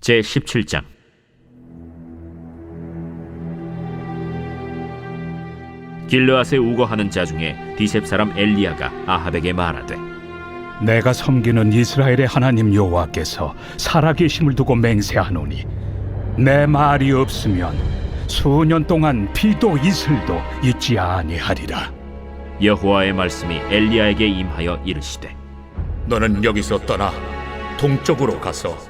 제 17장. 길르앗에 우거하는 자 중에 디셉 사람 엘리야가 아합에게 말하되 내가 섬기는 이스라엘의 하나님 여호와께서 살아계심을 두고 맹세하노니 내 말이 없으면 수년 동안 비도 이슬도 있지 아니하리라. 여호와의 말씀이 엘리야에게 임하여 이르시되 너는 여기서 떠나 동쪽으로 가서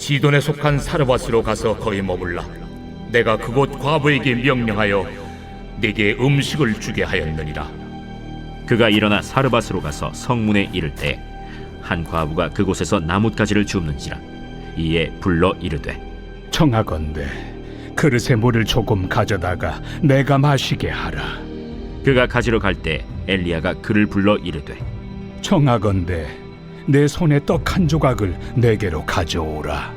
시돈에 속한 사르밧으로 가서 거기 머물라. 내가 그곳 과부에게 명령하여 네게 음식을 주게 하였느니라. 그가 일어나 사르밧으로 가서 성문에 이를 때 한 과부가 그곳에서 나뭇가지를 줍는지라 이에 불러 이르되 청하건대 그릇에 물을 조금 가져다가 내가 마시게 하라 그가 가지러 갈 때 엘리야가 그를 불러 이르되 청하건대 내 손에 떡 한 조각을 내게로 가져오라.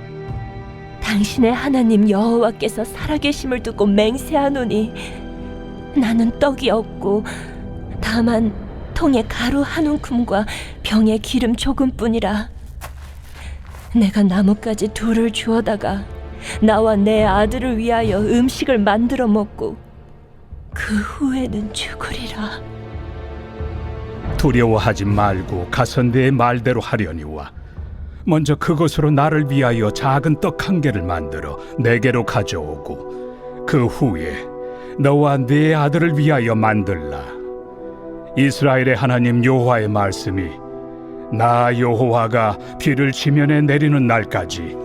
당신의 하나님 여호와께서 살아계심을 두고 맹세하노니 나는 떡이 없고 다만 통에 가루 한 움큼과 병에 기름 조금뿐이라. 내가 나뭇가지 둘을 주어다가 나와 내 아들을 위하여 음식을 만들어 먹고 그 후에는 죽으리라 두려워하지 말고 가서 내 말대로 하려니와 먼저 그것으로 나를 위하여 작은 떡 한 개를 만들어 내게로 가져오고 그 후에 너와 네 아들을 위하여 만들라. 이스라엘의 하나님 여호와의 말씀이 나 여호와가 비를 지면에 내리는 날까지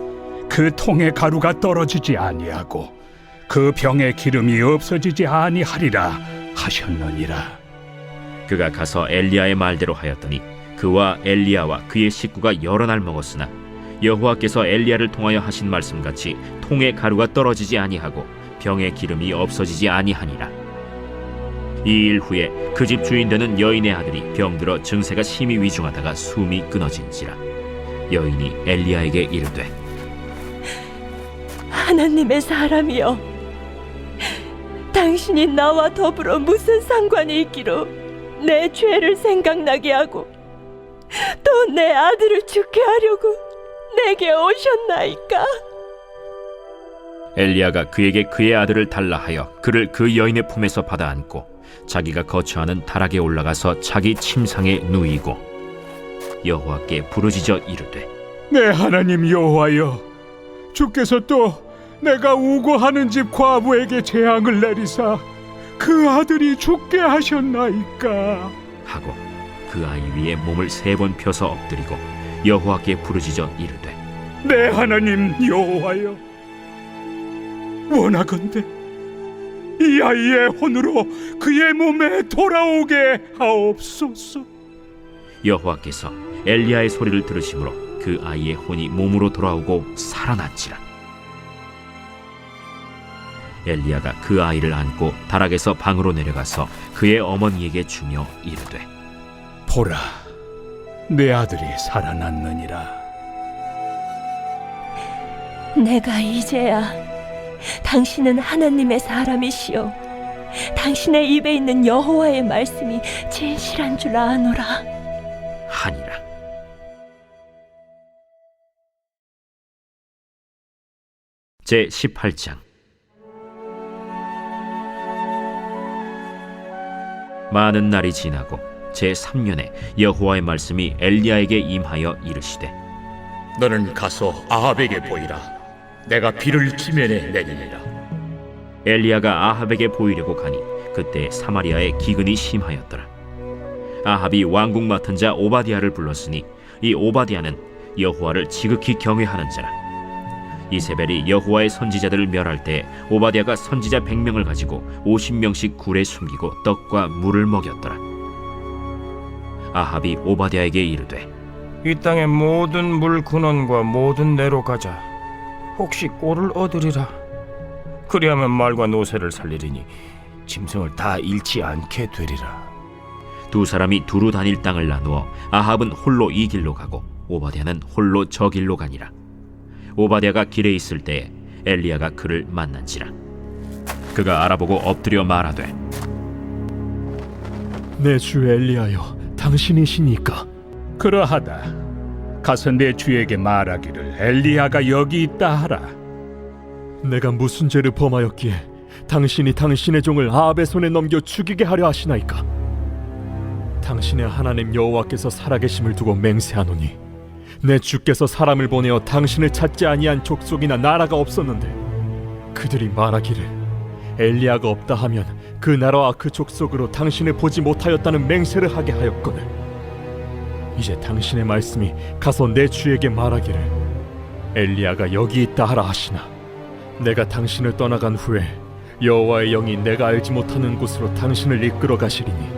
그 통의 가루가 떨어지지 아니하고 그 병의 기름이 없어지지 아니하리라 하셨느니라 그가 가서 엘리야의 말대로 하였더니 그와 엘리야와 그의 식구가 여러 날 먹었으나 여호와께서 엘리야를 통하여 하신 말씀 같이 통의 가루가 떨어지지 아니하고 병의 기름이 없어지지 아니하니라. 이 일 후에 그 집 주인 되는 여인의 아들이 병들어 증세가 심히 위중하다가 숨이 끊어진지라. 여인이 엘리야에게 이르되 하나님의 사람이여 당신이 나와 더불어 무슨 상관이 있기로 내 죄를 생각나게 하고 또 내 아들을 죽게 하려고 내게 오셨나이까? 엘리야가 그에게 그의 아들을 달라 하여 그를 그 여인의 품에서 받아 안고 자기가 거처하는 다락에 올라가서 자기 침상에 누이고 여호와께 부르짖어 이르되 내 하나님 여호와여 주께서 또 내가 우고하는 집 과부에게 재앙을 내리사 그 아들이 죽게 하셨나이까? 하고 그 아이 위에 몸을 세 번 펴서 엎드리고 여호와께 부르짖어 이르되 내 하나님 여호와여 원하건대 이 아이의 혼으로 그의 몸에 돌아오게 하옵소서. 여호와께서 엘리야의 소리를 들으심으로 그 아이의 혼이 몸으로 돌아오고 살아났지라 엘리야가 그 아이를 안고 다락에서 방으로 내려가서 그의 어머니에게 주며 이르되 보라 내 아들이 살아났느니라. 내가 이제야 당신은 하나님의 사람이시요 당신의 입에 있는 여호와의 말씀이 진실한 줄 아노라. 하니라. 제 18장 많은 날이 지나고 제 3년에 여호와의 말씀이 엘리야에게 임하여 이르시되 너는 가서 아합에게 보이라. 내가 비를 지면에 내리리라. 엘리야가 아합에게 보이려고 가니 그때 사마리아에 기근이 심하였더라. 아합이 왕궁 맡은 자 오바디아를 불렀으니 이 오바디아는 여호와를 지극히 경외하는 자라. 이세벨이 여호와의 선지자들을 멸할 때 오바디아가 선지자 100명을 가지고 50명씩 굴에 숨기고 떡과 물을 먹였더라. 아합이 오바디아에게 이르되 이 땅의 모든 물 근원과 모든 내로 가자. 혹시 꼴을 얻으리라. 그리하면 말과 노새를 살리리니 짐승을 다 잃지 않게 되리라. 두 사람이 두루 다닐 땅을 나누어 아합은 홀로 이 길로 가고 오바댜는 홀로 저 길로 가니라. 오바댜가 길에 있을 때에 엘리야가 그를 만난지라. 그가 알아보고 엎드려 말하되 내 주 엘리하여 당신이시니까 그러하다. 가서 내 주에게 말하기를 엘리야가 여기 있다 하라. 내가 무슨 죄를 범하였기에 당신이 당신의 종을 아합의 손에 넘겨 죽이게 하려 하시나이까 당신의 하나님 여호와께서 살아계심을 두고 맹세하노니 내 주께서 사람을 보내어 당신을 찾지 아니한 족속이나 나라가 없었는데 그들이 말하기를 엘리야가 없다 하면 그 나라와 그 족속으로 당신을 보지 못하였다는 맹세를 하게 하였거늘. 이제 당신의 말씀이 가서 내 주에게 말하기를 엘리야가 여기 있다 하라 하시나. 내가 당신을 떠나간 후에 여호와의 영이 내가 알지 못하는 곳으로 당신을 이끌어 가시리니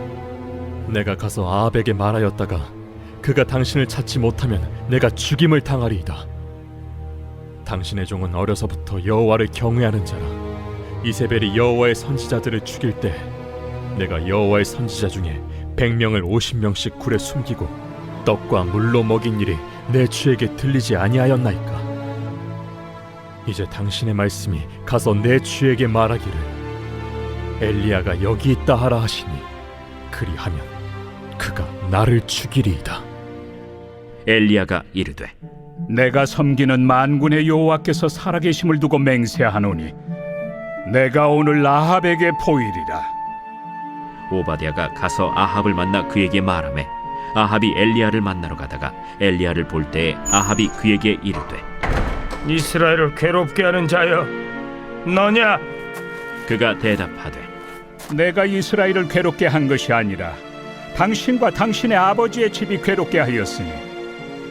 내가 가서 아합에게 말하였다가 그가 당신을 찾지 못하면 내가 죽임을 당하리이다. 당신의 종은 어려서부터 여호와를 경외하는 자라. 이세벨이 여호와의 선지자들을 죽일 때 내가 여호와의 선지자 중에 백명을 오십 명씩 굴에 숨기고 떡과 물로 먹인 일이 내 주에게 들리지 아니하였나이까? 이제 당신의 말씀이 가서 내 주에게 말하기를 엘리야가 여기 있다 하라 하시니 그리하면 그가 나를 죽이리이다 엘리야가 이르되 내가 섬기는 만군의 여호와께서 살아계심을 두고 맹세하노니 내가 오늘 아합에게 보이리라. 오바댜가 가서 아합을 만나 그에게 말하매 아합이 엘리야를 만나러 가다가 엘리야를 볼 때에 아합이 그에게 이르되 이스라엘을 괴롭게 하는 자여, 너냐? 그가 대답하되 내가 이스라엘을 괴롭게 한 것이 아니라 당신과 당신의 아버지의 집이 괴롭게 하였으니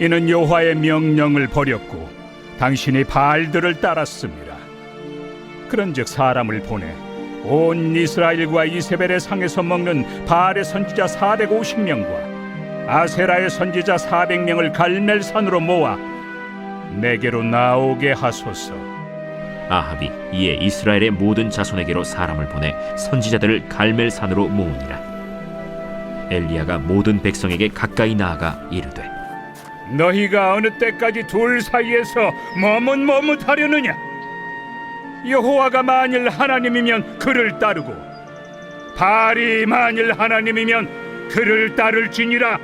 이는 여호와의 명령을 버렸고 당신이 바알들을 따랐습니다. 그런즉 사람을 보내 온 이스라엘과 이세벨의 상에서 먹는 바알의 선지자 450명과 아세라의 선지자 400명을 갈멜산으로 모아 내게로 나오게 하소서. 아합이 이에 이스라엘의 모든 자손에게로 사람을 보내 선지자들을 갈멜산으로 모으니라 엘리야가 모든 백성에게 가까이 나아가 이르되 너희가 어느 때까지 둘 사이에서 머뭇머뭇하려느냐? 여호와가 만일 하나님이면 그를 따르고 바알이 만일 하나님이면 그를 따를지니라.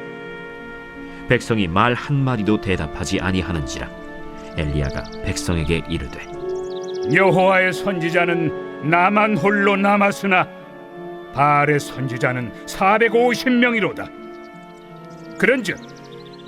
백성이 말 한마디도 대답하지 아니하는지라 엘리야가 백성에게 이르되 여호와의 선지자는 나만 홀로 남았으나 바알의 선지자는 450명이로다. 그런즉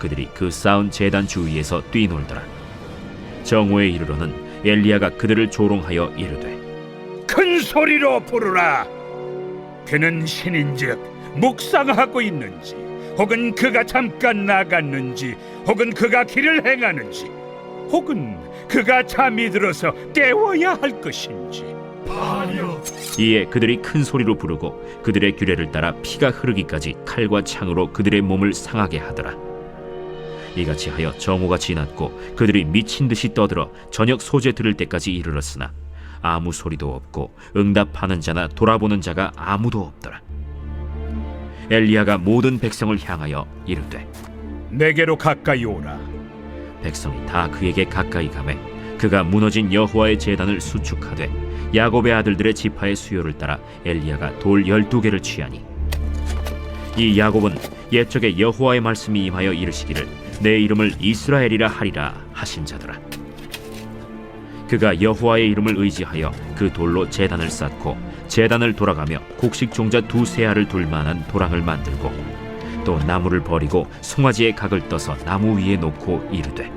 그들이 그 쌓은 제단 주위에서 뛰놀더라. 정오에 이르러는 엘리야가 그들을 조롱하여 이르되 큰 소리로 부르라. 그는 신인즉 묵상하고 있는지 혹은 그가 잠깐 나갔는지 혹은 그가 길을 행하는지 혹은 그가 잠이 들어서 깨워야 할 것인지. 이에 그들이 큰 소리로 부르고 그들의 규례를 따라 피가 흐르기까지 칼과 창으로 그들의 몸을 상하게 하더라. 이같이 하여 정오가 지났고 그들이 미친 듯이 떠들어 저녁 소재 들을 때까지 이르렀으나 아무 소리도 없고 응답하는 자나 돌아보는 자가 아무도 없더라. 엘리야가 모든 백성을 향하여 이르되 내게로 가까이 오라 백성이 다 그에게 가까이 가매 그가 무너진 여호와의 제단을 수축하되 야곱의 아들들의 지파의 수요를 따라 엘리야가 돌 열두 개를 취하니 이 야곱은 옛적에 여호와의 말씀이 임하여 이르시기를 내 이름을 이스라엘이라 하리라 하신 자더라 그가 여호와의 이름을 의지하여 그 돌로 제단을 쌓고 제단을 돌아가며 곡식 종자 두세 알을 둘 만한 도랑을 만들고 또 나무를 버리고 송아지의 각을 떠서 나무 위에 놓고 이르되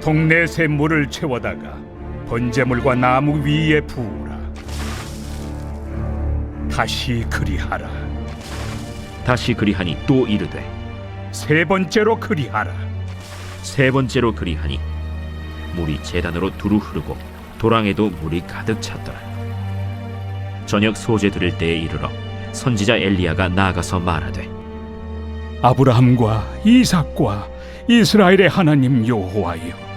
동네 새 물을 채워다가 번제물과 나무 위에 부으라. 다시 그리하라. 다시 그리하니 또 이르되 세 번째로 그리하라. 세 번째로 그리하니 물이 제단으로 두루 흐르고 도랑에도 물이 가득 찼더라. 저녁 소재 드릴 때에 이르러 선지자 엘리야가 나아가서 말하되 아브라함과 이삭과 이스라엘의 하나님 여호와여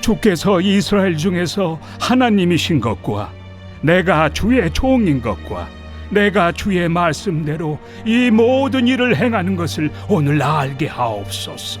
주께서 이스라엘 중에서 하나님이신 것과 내가 주의 종인 것과 내가 주의 말씀대로 이 모든 일을 행하는 것을 오늘 알게 하옵소서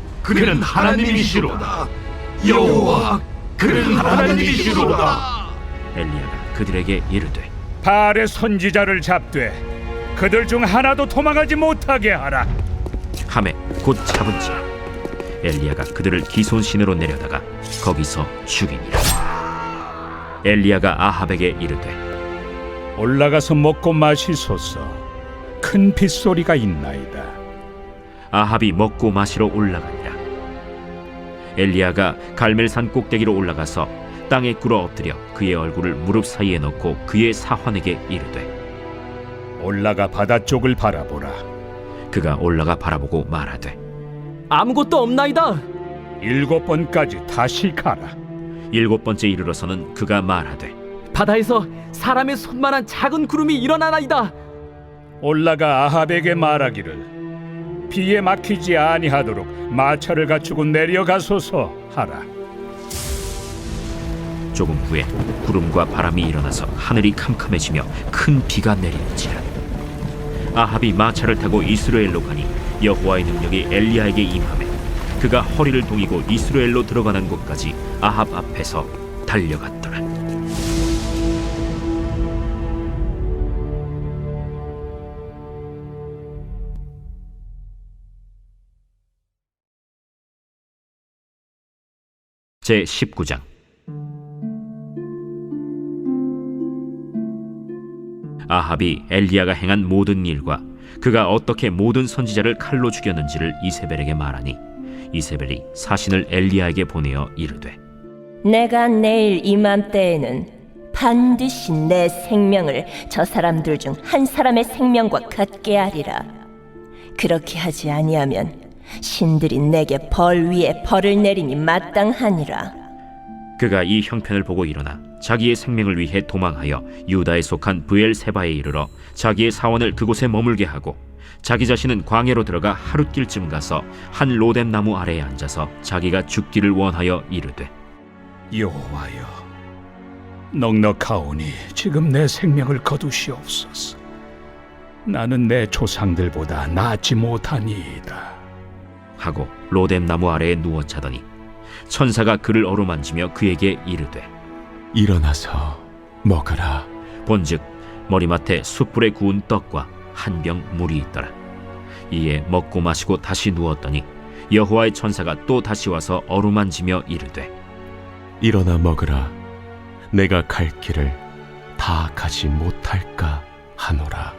그는 하나님이시로다 여호와 그는 하나님이시로다 엘리야가 그들에게 이르되 발의 선지자를 잡되 그들 중 하나도 도망하지 못하게 하라. 함에 곧 잡은지라 엘리야가 그들을 기손신으로 내려다가 거기서 죽이니라 엘리야가 아합에게 이르되 올라가서 먹고 마시소서. 큰 빗소리가 있나이다. 아합이 먹고 마시러 올라가니라 엘리야가 갈멜산 꼭대기로 올라가서 땅에 꿇어 엎드려 그의 얼굴을 무릎 사이에 넣고 그의 사환에게 이르되 올라가 바다 쪽을 바라보라. 그가 올라가 바라보고 말하되 아무것도 없나이다. 일곱 번까지 다시 가라. 일곱 번째 이르러서는 그가 말하되 바다에서 사람의 손만한 작은 구름이 일어나나이다. 올라가 아합에게 말하기를 비에 막히지 아니하도록 마차를 갖추고 내려가소서 하라. 조금 후에 구름과 바람이 일어나서 하늘이 캄캄해지며 큰 비가 내리는지라 아합이 마차를 타고 이스라엘로 가니 여호와의 능력이 엘리야에게 임하매 그가 허리를 동이고 이스라엘로 들어가는 곳까지 아합 앞에서 달려갔더라 제 19장 아합이 엘리야가 행한 모든 일과 그가 어떻게 모든 선지자를 칼로 죽였는지를 이세벨에게 말하니 이세벨이 사신을 엘리야에게 보내어 이르되 내가 내일 이맘때에는 반드시 내 생명을 저 사람들 중 한 사람의 생명과 같게 하리라. 그렇게 하지 아니하면 신들이 내게 벌 위에 벌을 내리니 마땅하니라. 그가 이 형편을 보고 일어나 자기의 생명을 위해 도망하여 유다에 속한 브엘세바에 이르러 자기의 사원을 그곳에 머물게 하고 자기 자신은 광야로 들어가 하룻길쯤 가서 한 로뎀 나무 아래에 앉아서 자기가 죽기를 원하여 이르되 여호와여 넉넉하오니 지금 내 생명을 거두시옵소서 나는 내 조상들보다 낫지 못하니이다 하고 로뎀 나무 아래에 누워 자더니 천사가 그를 어루만지며 그에게 이르되 일어나서 먹으라. 본즉 머리맡에 숯불에 구운 떡과 한 병 물이 있더라. 이에 먹고 마시고 다시 누웠더니 여호와의 천사가 또 다시 와서 어루만지며 이르되 일어나 먹으라. 내가 갈 길을 다 가지 못할까 하노라.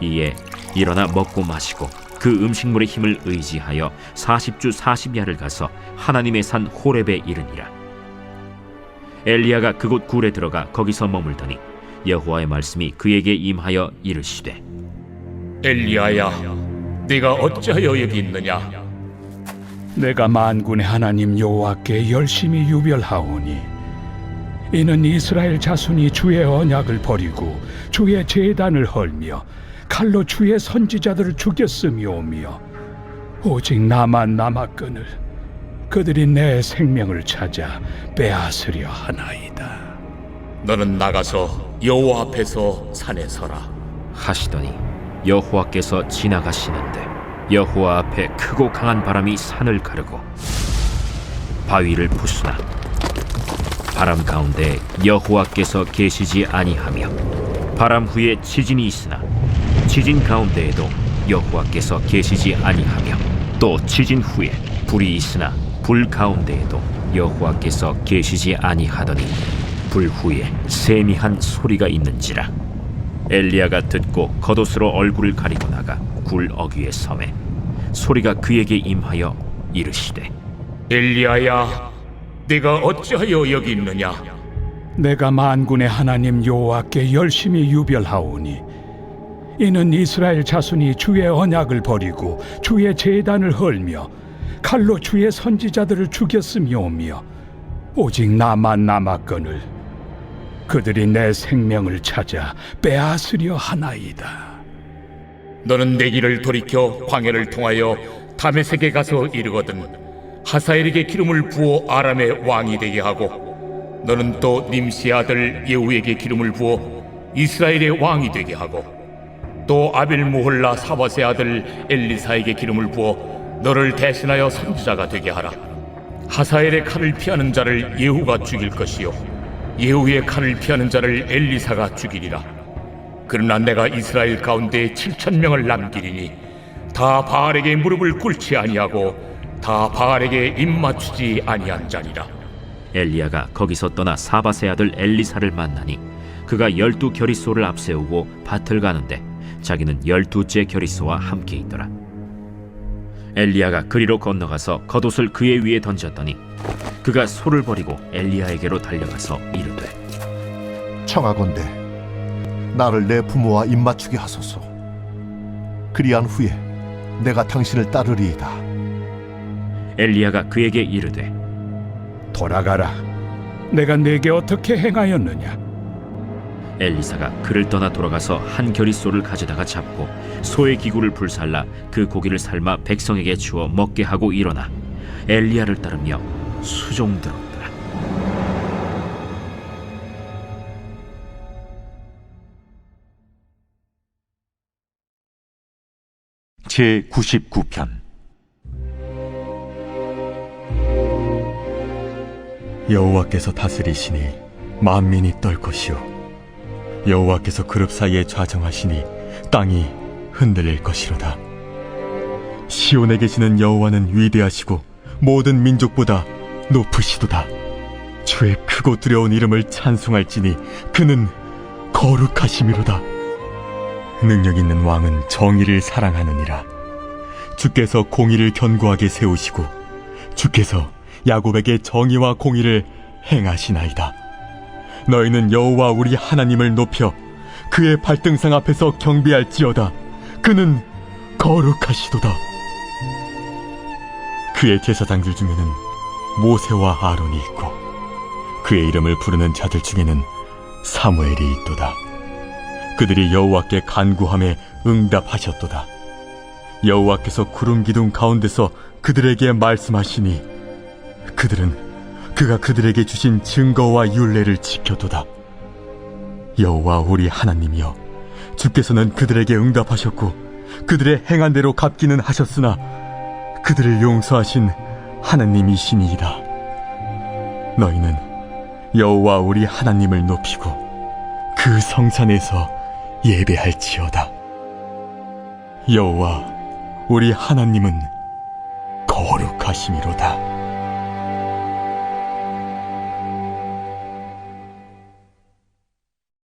이에 일어나 먹고 마시고 그 음식물의 힘을 의지하여 40주 40야를 가서 하나님의 산 호렙에 이르니라. 엘리야가 그곳 굴에 들어가 거기서 머물더니 여호와의 말씀이 그에게 임하여 이르시되 엘리야야 네가 어찌하여 여기 있느냐 내가 만군의 하나님 여호와께 열심히 유별하오니 이는 이스라엘 자손이 주의 언약을 버리고 주의 제단을 헐며 칼로 주의 선지자들을 죽였음이오며 오직 나만 남았거늘 그들이 내 생명을 찾아 빼앗으려 하나이다. 너는 나가서 여호와 앞에서 산에 서라. 하시더니 여호와께서 지나가시는데 여호와 앞에 크고 강한 바람이 산을 가르고 바위를 부수나 바람 가운데 여호와께서 계시지 아니하며 바람 후에 지진이 있으나 지진 가운데에도 여호와께서 계시지 아니하며 또 지진 후에 불이 있으나 불 가운데에도 여호와께서 계시지 아니하더니 불 후에 세미한 소리가 있는지라 엘리야가 듣고 겉옷으로 얼굴을 가리고 나가 굴 어귀에 섬에 소리가 그에게 임하여 이르시되 엘리야야, 네가 어찌하여 여기 있느냐? 내가 만군의 하나님 여호와께 열심히 유별하오니 이는 이스라엘 자손이 주의 언약을 버리고 주의 제단을 헐며 칼로 주의 선지자들을 죽였음이오며 오직 나만 남았거늘 그들이 내 생명을 찾아 빼앗으려 하나이다. 너는 내 길을 돌이켜 광야를 통하여 다메섹에 가서 이르거든 하사엘에게 기름을 부어 아람의 왕이 되게 하고 너는 또 님시 아들 예후에게 기름을 부어 이스라엘의 왕이 되게 하고 또 아벨 무홀라 사바세 아들 엘리사에게 기름을 부어 너를 대신하여 선지자가 되게 하라. 하사엘의 칼을 피하는 자를 예후가 죽일 것이요 예후의 칼을 피하는 자를 엘리사가 죽이리라. 그러나 내가 이스라엘 가운데 7천 명을 남기리니 다 바알에게 무릎을 꿇지 아니하고 다 바알에게 입 맞추지 아니한 자니라. 엘리야가 거기서 떠나 사바세 아들 엘리사를 만나니 그가 열두 결의소를 앞세우고 밭을 가는데 자기는 열두째 결의소와 함께 있더라 엘리야가 그리로 건너가서 겉옷을 그의 위에 던졌더니 그가 소를 버리고 엘리야에게로 달려가서 이르되 청하건대 나를 내 부모와 입맞추게 하소서. 그리한 후에 내가 당신을 따르리이다. 엘리야가 그에게 이르되 돌아가라. 내가 내게 어떻게 행하였느냐? 엘리사가 그를 떠나 돌아가서 한 결의소를 가져다가 잡고 소의 기구를 불살라 그 고기를 삶아 백성에게 주어 먹게 하고 일어나 엘리야를 따르며 수종들었더라. 제 99편 여호와께서 다스리시니 만민이 떨 것이요 여호와께서 그룹 사이에 좌정하시니 땅이 흔들릴 것이로다 시온에 계시는 여호와는 위대하시고 모든 민족보다 높으시도다 주의 크고 두려운 이름을 찬송할지니 그는 거룩하심이로다 능력 있는 왕은 정의를 사랑하느니라. 주께서 공의를 견고하게 세우시고 주께서 야곱에게 정의와 공의를 행하시나이다. 너희는 여호와 우리 하나님을 높여 그의 발등상 앞에서 경배할지어다. 그는 거룩하시도다. 그의 제사장들 중에는 모세와 아론이 있고 그의 이름을 부르는 자들 중에는 사무엘이 있도다. 그들이 여호와께 간구함에 응답하셨도다. 여호와께서 구름 기둥 가운데서 그들에게 말씀하시니 그들은 그가 그들에게 주신 증거와 율례를 지켜도다. 여호와 우리 하나님이여 주께서는 그들에게 응답하셨고 그들의 행한 대로 갚기는 하셨으나 그들을 용서하신 하나님이시니이다. 너희는 여호와 우리 하나님을 높이고 그 성산에서 예배할지어다. 여호와 우리 하나님은 거룩하심이로다.